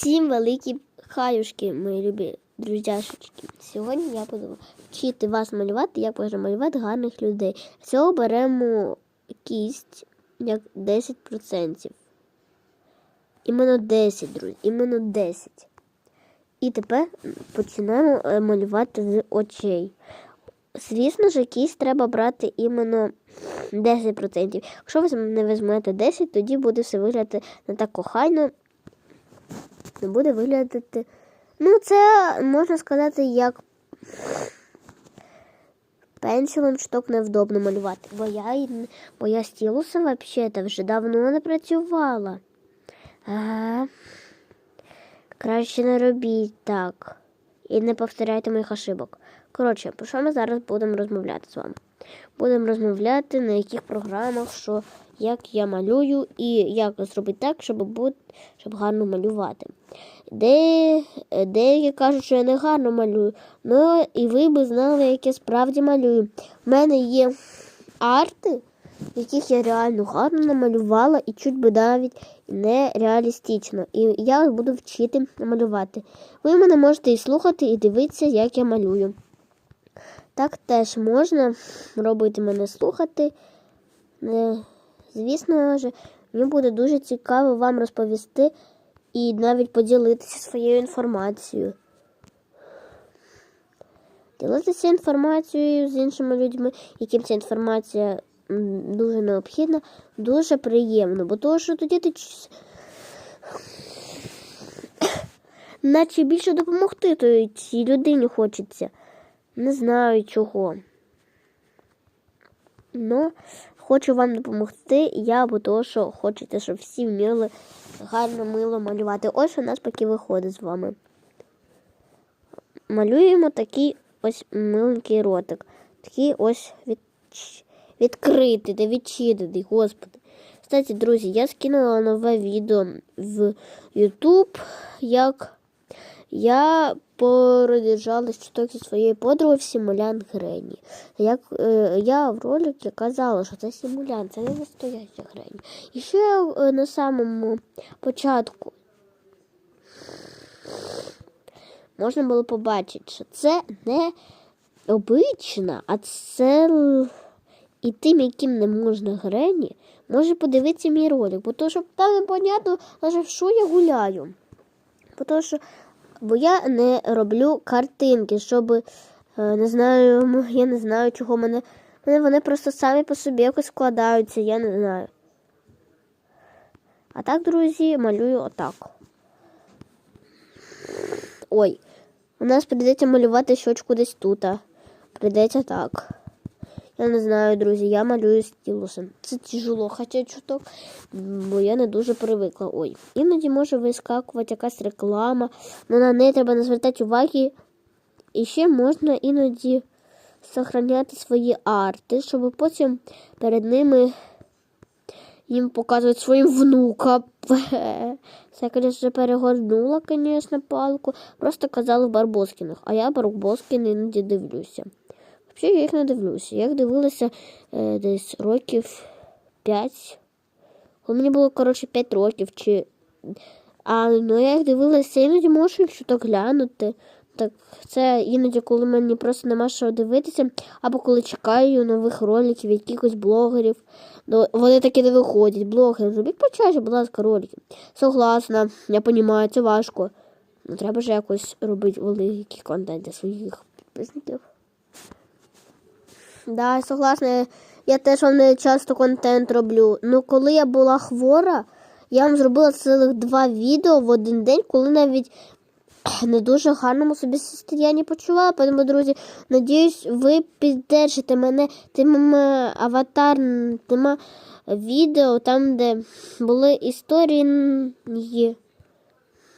Всім великі хаюшки, мої любі друзяшечки. Сьогодні я буду вчити вас малювати, як можна малювати гарних людей. З цього беремо кість як 10%. Іменно 10, друзі, іменно 10. І тепер починаємо е, малювати з очей. Звісно ж, кість треба брати іменно 10%. Якщо ви не візьмете 10, тоді буде все виглядати не так кохайно не буде виглядати. Ну, це можна сказати, як пенсілом шток невдобно малювати. Бо я, бо я стілуса взагалі вже давно не працювала. Ага. Краще не робіть так. І не повторяйте моїх ошибок. Коротше, про що ми зараз будемо розмовляти з вами? Будемо розмовляти на яких програмах, що як я малюю і як зробити так, щоб бути, щоб гарно малювати. Де, деякі кажуть, що я не гарно малюю. Ну і ви б знали, як я справді малюю. У мене є арти, яких я реально гарно намалювала і чуть би навіть не реалістично. І я буду вчити малювати. Ви мене можете і слухати, і дивитися, як я малюю. Так теж можна робити мене слухати. Звісно ж, мені буде дуже цікаво вам розповісти і навіть поділитися своєю інформацією. Ділитися інформацією з іншими людьми, яким ця інформація дуже необхідна, дуже приємно, бо того, що тоді ти наче більше допомогти той цій людині хочеться. Не знаю чого. Ну, хочу вам допомогти. Я бо того, що хочете, щоб всі вміли гарно мило малювати. Ось у нас поки виходить з вами. Малюємо такий ось миленький ротик. Такий ось від... відкритий та відчинений, господи. Кстати, друзі, я скинула нове відео в YouTube, як я продержалась чуток зі своєю подругою в Симулян Грені. Як е, я в роликі казала, що це Симулян, це не настояща Грені. І ще е, на самому початку можна було побачити, що це не обична, а це і тим, яким не можна Грені, може подивитися мій ролик, бо то, щоб там непонятно, що я гуляю. Бо то, що Бо я не роблю картинки, щоб е, не знаю, я не знаю, чого мене. мене вони просто самі по собі якось складаються, я не знаю. А так, друзі, малюю отак. Ой, у нас прийдеться малювати щочку десь тут. Прийдеться так. Я не знаю, друзі, я малюю стілусом. Це тяжело, хоча чуток, бо я не дуже привикла. Ой. Іноді може вискакувати якась реклама, але на неї треба не звертати уваги. І ще можна іноді зберігати свої арти, щоб потім перед ними їм показувати своїм внукам. Це, звісно, перегорнула, звісно, палку. Просто казали в Барбоскіних, а я Барбоскін іноді дивлюся. Взагалі я їх не дивлюся. Я їх дивилася е, десь років 5. Коли мені було, коротше, 5 років. чи... А ну я їх дивилася, іноді можу так глянути. Так, це іноді, коли мені просто нема що дивитися, або коли чекаю нових роликів, якихось блогерів. Ну, вони таки не виходять. Блогери, зробіть почаще, будь ласка, ролики. Согласна, я розумію, це важко. Ну, треба ж якось робити великий контент для своїх підписників. Да, согласна. Я теж вам не часто контент роблю. Ну, коли я була хвора, я вам зробила цілих два відео в один день, коли навіть не дуже гарному собі состоянні почувала. Тому, друзі, надіюсь, ви піддержите мене тим аватар, е, відео, там, де були історії.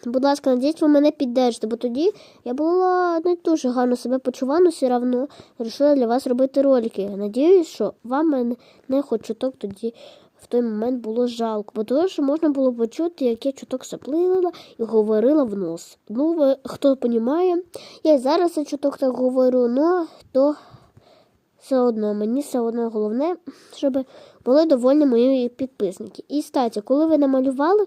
Будь ласка, надіюсь, ви мене піддержите, бо тоді я була не дуже гарно себе почувала, але все одно вирішила для вас робити ролики. Надіюсь, що вам мене не хоч чуток тоді в той момент було жалко, бо того, що можна було почути, як я чуток саплила і говорила в нос. Ну, ви, хто розуміє, я й зараз я чуток так говорю, ну то все одно, мені все одно головне, щоб були довольні мої підписники. І, кстати, коли ви намалювали,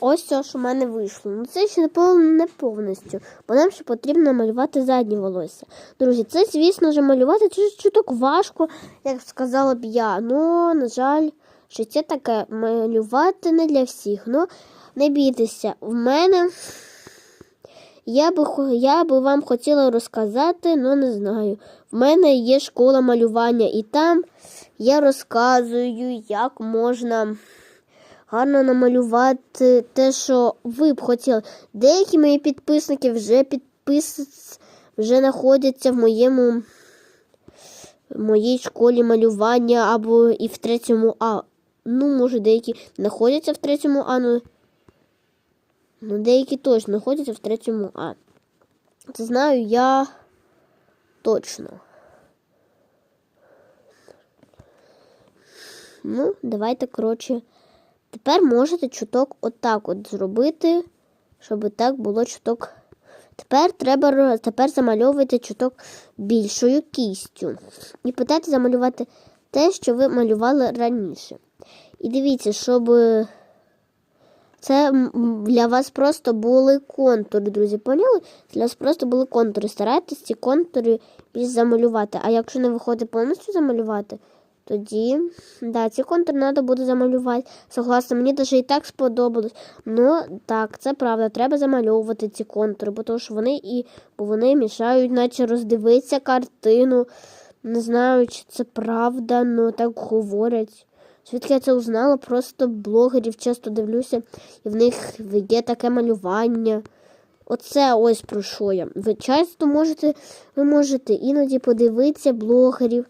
ось це, що в мене вийшло. Ну це ще не повністю, бо нам ще потрібно малювати заднє волосся. Друзі, це, звісно ж, малювати це чуток важко, як сказала б я. Ну, на жаль, життя таке малювати не для всіх. Ну, не бійтеся, в мене. Я би, я би вам хотіла розказати, але не знаю. В мене є школа малювання, і там я розказую, як можна гарно намалювати те, що ви б хотіли. Деякі мої підписники вже підпис... вже знаходяться в моєму в моїй школі малювання або і в третьому А. Ну, може, деякі знаходяться в третьому А, ну, ну деякі точно знаходяться в третьому А. Це знаю я точно. Ну, давайте, коротше. Тепер можете чуток отак от зробити, щоб так було чуток. Тепер треба тепер замальовуйте чуток більшою кістю. І питайте замалювати те, що ви малювали раніше. І дивіться, щоб е, це для вас просто були контури, друзі. Поняли? Для вас просто були контури. Старайтесь ці контури більш замалювати. А якщо не виходить повністю замалювати, тоді да, ці контури треба буде замалювати. Согласна, мені даже і так сподобалось. Ну так, це правда, треба замальовувати ці контури, бо тому що вони і бо вони мішають, наче роздивитися картину. Не знаю, чи це правда, але так говорять. Звідки я це узнала? Просто блогерів часто дивлюся, і в них є таке малювання. Оце ось про що я. Ви часто можете, ви можете іноді подивитися блогерів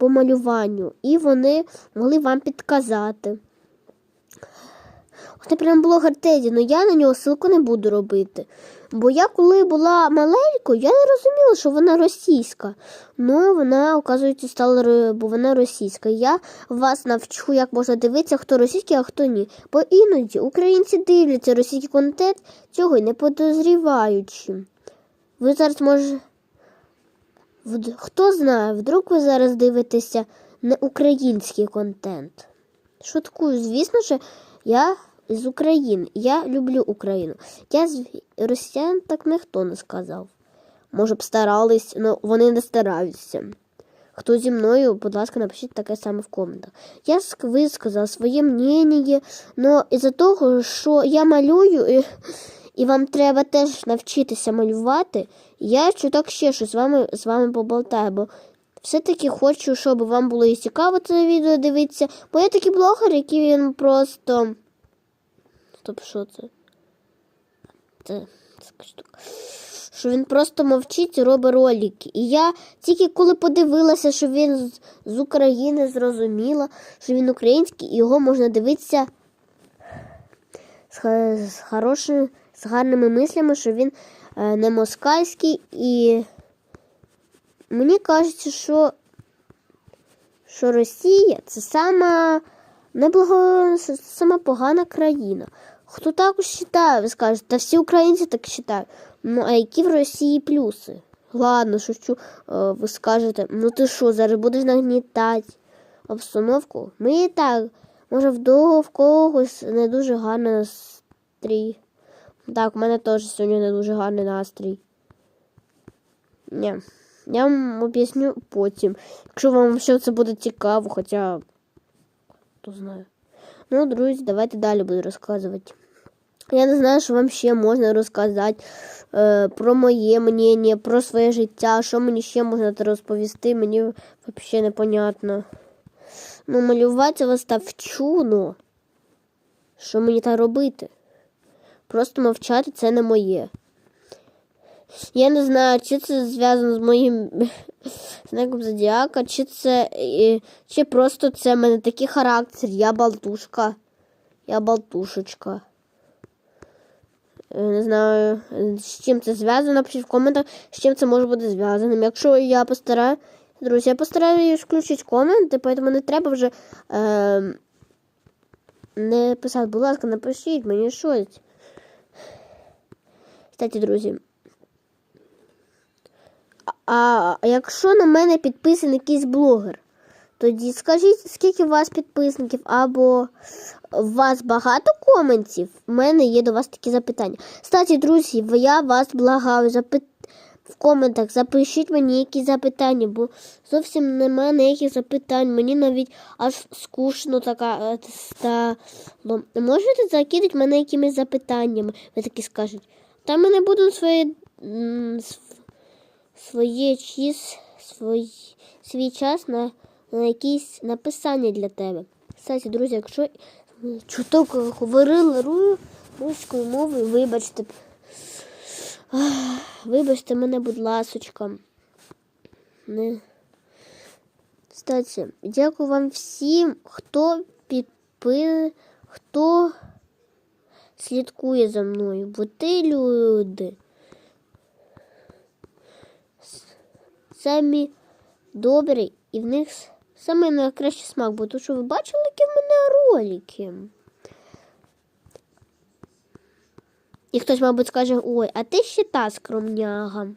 по малюванню, і вони могли вам підказати. Це прям блогер Теді, але я на нього ссылку не буду робити. Бо я коли була маленькою, я не розуміла, що вона російська. Ну, вона, оказується, стала, бо вона російська. Я вас навчу, як можна дивитися, хто російський, а хто ні. Бо іноді українці дивляться російський контент, цього й не подозріваючи. Ви зараз може. Хто знає, вдруг ви зараз дивитеся не український контент. Шуткую, звісно ж, я з України. Я люблю Україну. Я з росіян так ніхто не сказав. Може б старались, але вони не стараються. Хто зі мною, будь ласка, напишіть таке саме в коментах. Я ск- висказав своє мнення, але із-за того, що я малюю, і, і вам треба теж навчитися малювати, я чуток ще щось з вами, з вами поболтаю, бо все-таки хочу, щоб вам було і цікаво це відео дивитися, бо я такий блогер, який він просто. Стоп, що це? Це штука. Що він просто мовчить і робить ролики. І я тільки коли подивилася, що він з, України зрозуміла, що він український, і його можна дивитися з, з, хорошими, з гарними мислями, що він е, не москальський. І мені кажеться, що, що Росія це сама неблаго, сама погана країна. Хто також вважає, ви скажете, та всі українці так вважають. Ну, а які в Росії плюси? Ладно, шучу, Е, ви скажете, ну ти що, зараз будеш нагнітати обстановку? Ми так, може, вдома в когось не дуже гарний настрій. Так, в мене теж сьогодні не дуже гарний настрій. Ні. Я вам об'ясню потім. Якщо вам ще це буде цікаво, хоча хто знає. Ну, друзі, давайте далі буду розказувати. Я не знаю, що вам ще можна розказати е, про моє мнення, про своє життя, що мені ще можна розповісти, мені взагалі непонятно. Ну, малювати вас та вчу, ну. Що мені та робити? Просто мовчати це не моє. Я не знаю, чи це зв'язано з моїм знаком зодіака, чи це. Чи просто це в мене такий характер. Я болтушка. Я болтушечка. Е, Не знаю, з чим це зв'язано. Напишіть в коментах, з чим це може бути зв'язаним. Якщо я постараю, друзі, я постараюсь включити коменти, тому не треба вже е, не писати, будь ласка, напишіть мені щось. Кстати, друзі. А, якщо на мене підписаний якийсь блогер, Тоді скажіть, скільки у вас підписників, або у вас багато коментів. У мене є до вас такі запитання. Кстати, друзі, я вас благаю, запит... в коментах запишіть мені якісь запитання, бо зовсім немає ніяких запитань. Мені навіть аж скучно така е, стало. Можете закидати мене якимись запитаннями? Ви такі скажете. Та мене будуть свої, своє чіс, свій, свій час на, на якісь написання для тебе. Кстати, друзі, якщо чуток говорили ру- руською мовою, вибачте. Вибачте мене, будь ласочка. Не. Кстати, дякую вам всім, хто підпи... хто слідкує за мною, бо ти люди. Самі добрі і в них саме найкращий смак, бо то, що ви бачили, які в мене ролики. І хтось, мабуть, скаже, ой, а ти ще та скромняга.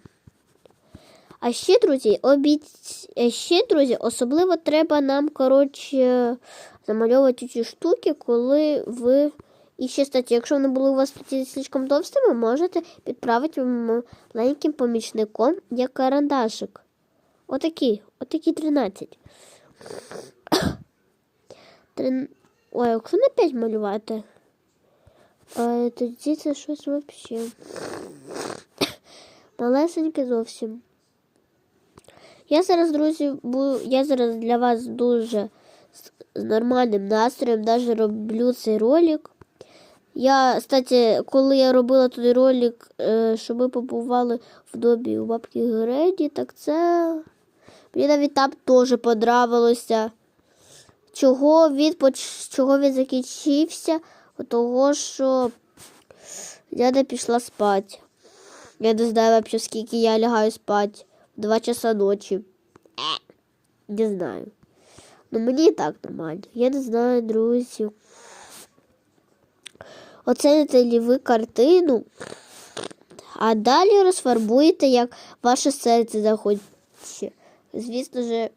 А ще, друзі, обіць... ще, друзі, особливо треба нам, коротше, замальовувати ці штуки, коли ви. І ще, кстати, якщо вони були у вас слишком товстими, можете підправити маленьким помічником як карандашик. Отакий, отакий 13. Трин... Ой, якщо на 5 малювати. А, тоді це щось взагалі. Малесеньке зовсім. Я зараз, друзі, бу... я зараз для вас дуже з нормальним настроєм навіть роблю цей ролик. Я, кстати, коли я робила той ролик, е, що ми побували в добі у бабки Греді, так це мені навіть там теж подобалося. Чого він, поч... чого він закінчився? Того, що я не пішла спати. Я не знаю вообще, скільки я лягаю спати. 2 часа ночі. Е, Не знаю. Ну мені і так нормально. Я не знаю, друзі. Оцените ви картину, а далі розфарбуєте, як ваше серце захоче. Звісно же,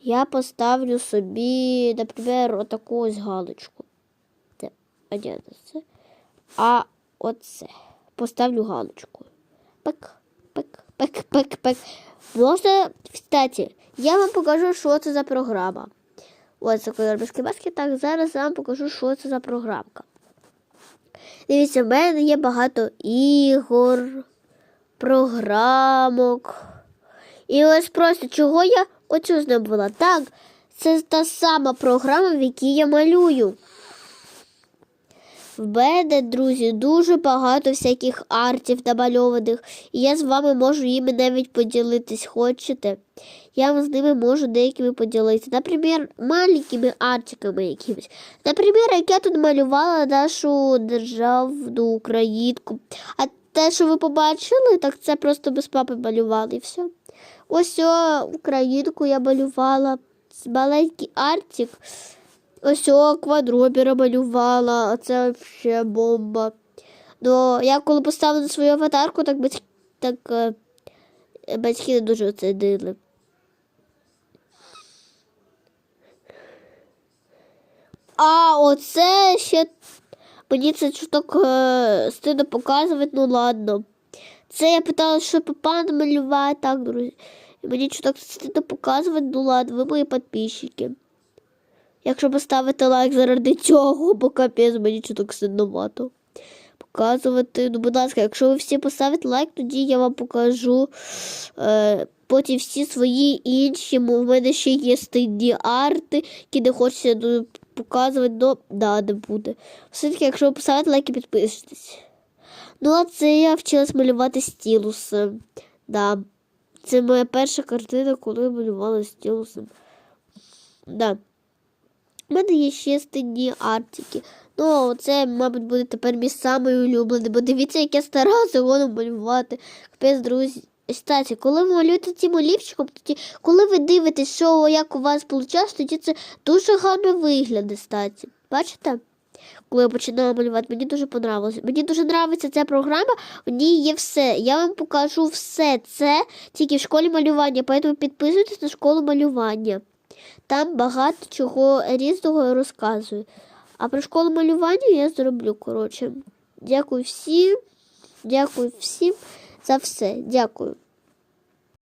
я поставлю собі, наприклад, отаку ось галочку. А це? А оце. Поставлю галочку. Пик, пик, пик, пик, пик. Можна, кстати, я вам покажу, що це за програма. Ось це кольорбиський баскет. Так, зараз я вам покажу, що це за програмка. Дивіться, в мене є багато ігор, програмок. І ось просто чого я оцю знабула. Так, це та сама програма, в якій я малюю. В мене, друзі, дуже багато всяких артів намальованих, і я з вами можу їми навіть поділитись, хочете. Я з ними можу деякими поділитися. Наприклад, маленькими артиками якимись. Наприклад, як я тут малювала нашу державну українку. А те, що ви побачили, так це просто без папи малювали і все. Ось українку я малювала. Маленький артик. Ось о, квадробіра малювала, а це взагалі бомба. Ну, я коли поставила свою аватарку, так батьки, так, е, батьки не дуже оцінили. А оце ще мені це чуток е, стидно показувати, ну ладно. Це я питала, що папа намалювати, так, друзі. І мені чуток стидно показувати, ну ладно, ви мої підписчики. Якщо поставити лайк заради цього, бо капець мені чуток сидновато. Показувати. Ну, будь ласка, якщо ви всі поставите лайк, тоді я вам покажу е, потім всі свої інші. У мене ще є стильні арти, які не хочеться ну, показувати, но да, не буде. Все-таки, якщо ви поставите лайк і підпишетесь. Ну, а це я вчилась малювати стілусом. Да. Це моя перша картина, коли я малювала стілусом. Да. У мене є ще стильні артики. Ну, це, мабуть, буде тепер мій самий улюблений, бо дивіться, як я старалася воно малювати. Капець, друзі. Кстати, коли ви малюєте цим олівчиком, тоді, коли ви дивитесь, що як у вас виходить, тоді це дуже гарно виглядає, кстати. Бачите? коли я починала малювати. Мені дуже подобалося. Мені дуже подобається ця програма. В ній є все. Я вам покажу все це тільки в школі малювання. Тому підписуйтесь на школу малювання. Там багато чого різного я розказую. А про школу малювання я зроблю. Коротше. Дякую всім. Дякую всім за все. Дякую.